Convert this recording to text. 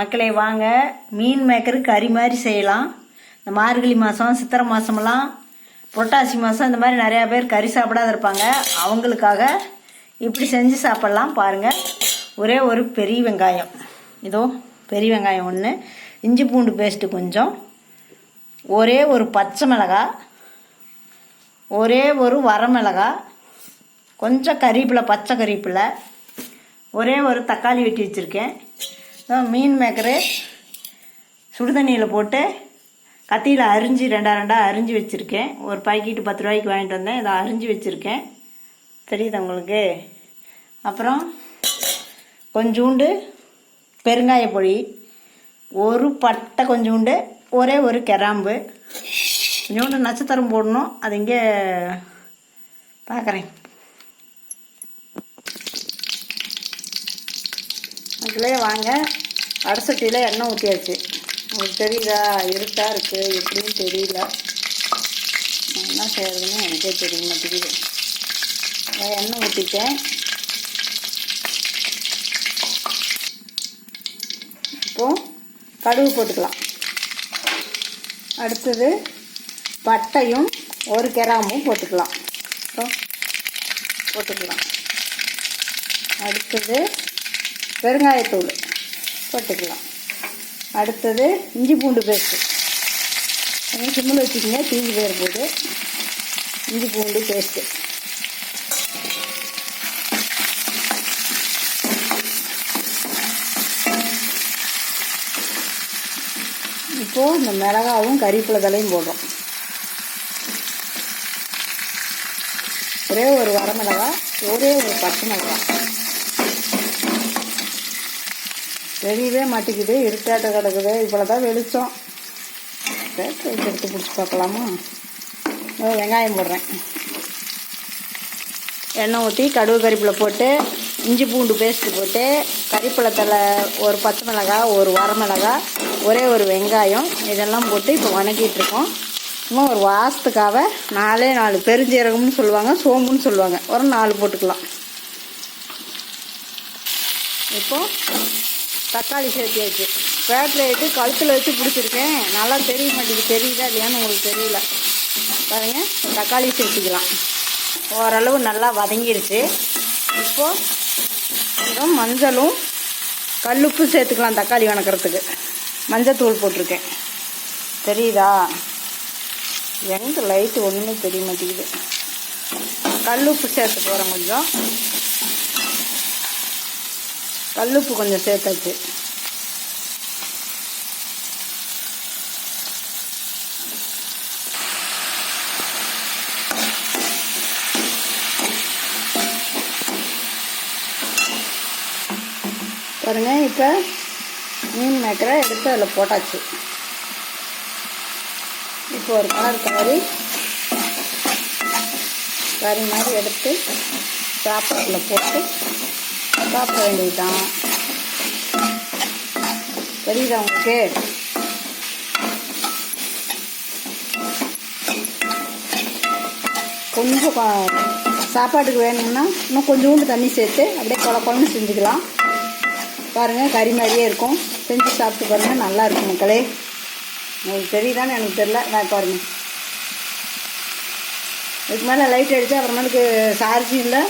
மக்களே வாங்க மீன் மேக்கரு கறி மாதிரி செய்யலாம். இந்த மார்கழி மாதம் சித்திரை மாதமெல்லாம் புரட்டாசி மாதம் இந்த மாதிரி நிறையா பேர் கறி சாப்பிடாத இருப்பாங்க. அவங்களுக்காக இப்படி செஞ்சு சாப்பிட்லாம் பாருங்கள் ஒரே ஒரு பெரிய வெங்காயம். இதோ பெரிய வெங்காயம் ஒன்று இஞ்சி பூண்டு பேஸ்ட்டு கொஞ்சம். ஒரே ஒரு பச்சை மிளகாய் ஒரே ஒரு வரமிளகா கொஞ்சம் கறிப்பில் பச்சை கறிப்பில் ஒரே ஒரு தக்காளி வெட்டி வச்சுருக்கேன். மீன் மேக்கரு. சுடுதண்ணியில் போட்டு கத்தியில் அரிஞ்சு ரெண்டா ரெண்டாக அரிஞ்சு வச்சுருக்கேன். ஒரு பாக்கெட்டு பத்து ரூபாய்க்கு வாங்கிட்டு வந்தேன். இதை அரிஞ்சு வச்சுருக்கேன். தெரியுதா உங்களுக்கு? அப்புறம் கொஞ்சூண்டு பெருங்காய பொடி ஒரு பட்டை கொஞ்சூண்டு ஒரே ஒரு கிராம்பு. கொஞ்சோண்டு நட்சத்திரம் போடணும். அது இங்கே பார்க்குறேன் அதுலேயே வாங்க. அடசட்டியில் எண்ணெய் ஊற்றியாச்சு உங்களுக்கு தெரியுதா? இருட்டாக இருக்குது எப்படின்னு தெரியல. என்ன செய்யறதுன்னு எனக்கே தெரிய மாட்டேங்குது. எண்ணெய் ஊற்றிட்டேன் இப்போ கடுகு போட்டுக்கலாம். அடுத்தது பட்டையும் ஒரு கிராமும் போட்டுக்கலாம். இப்போ போட்டுக்கலாம். அடுத்தது பெருங்காயத்தூள் போட்டுக்கலாம். அடுத்தது இஞ்சி பூண்டு பேஸ்ட்டு. நீங்கள் சிம்மில் வச்சுக்கிங்க தீஞ்சு பேர் போட்டு இஞ்சி பூண்டு பேஸ்ட்டு. இப்போது இந்த மிளகாவும் கறிவேப்பிலை தலையும் போடுறோம். ஒரே ஒரு வரமிளகா ஒரே ஒரு பச்சை மிளகாய் தெரியவே மாட்டேங்குது இருட்டாட்ட கிடக்குது. இவ்வளோ தான் வெளிச்சம் எடுத்து பிடிச்சி பார்க்கலாமா? வெங்காயம் போடுறேன். எண்ணெய் ஊற்றி கடுகு கறிப்பில் போட்டு இஞ்சி பூண்டு பேஸ்ட்டு போட்டு கறிப்பழத்தில் ஒரு பச்சை மிளகாய் ஒரு வரமிளகா ஒரே ஒரு வெங்காயம் இதெல்லாம் போட்டு இப்போ வணக்கிட்டுருக்கோம் இன்னும் ஒரு வாசத்துக்காக நாலே நாலு பெருஞ்சீரகம்னு சொல்லுவாங்க சோம்புன்னு சொல்லுவாங்க. ஒரு நாலு போட்டுக்கலாம். இப்போது தக்காளி சேர்த்தியாச்சு பேட்டரி லைட்டு கழுத்தில் வச்சு பிடிச்சிருக்கேன். நல்லா தெரிய மாட்டேங்குது. தெரியுதா இல்லையான்னு உங்களுக்கு தெரியல. பாருங்க தக்காளி சேர்த்திக்கலாம். ஓரளவு நல்லா வதங்கிடுச்சு. இப்போது மஞ்சளும் கல்லுப்பு சேர்த்துக்கலாம் தக்காளி வணக்கிறதுக்கு. மஞ்சத்தூள் போட்டிருக்கேன். தெரியுதா? எங்கே லைட்டு ஒன்றுமே தெரிய மாட்டேங்குது. கல்லுப்பு சேர்த்து போகிறேன் கொஞ்சம். கல்லுப்பு கொஞ்சம் சேர்த்தாச்சு. பாருங்க இப்போ மீன் மேக்கரை எடுத்து அதில் போட்டாச்சு. இப்போ ஒரு கலர் கலரி கறி மாதிரி எடுத்து சாப்பாட்டில் போட்டு சாப்பிட வேண்டியதுதான் தெரியுதா உங்களுக்கு? கொஞ்சம் சாப்பாட்டுக்கு வேணும்னா இன்னும் கொஞ்சோண்டு தண்ணி சேர்த்து அப்படியே குழ குழம்பு செஞ்சுக்கலாம். பாருங்கள் கறி மாதிரியே இருக்கும். செஞ்சு சாப்பிட்டு பாருங்கள் நல்லா இருக்கும் மக்களே. உங்களுக்கு தெரியுதான்னு எனக்கு தெரியல. நான் பாருங்கள் இதுக்கு மேலே லைட் அடித்து அப்புறமேலுக்கு சார்ஜும் இல்லை.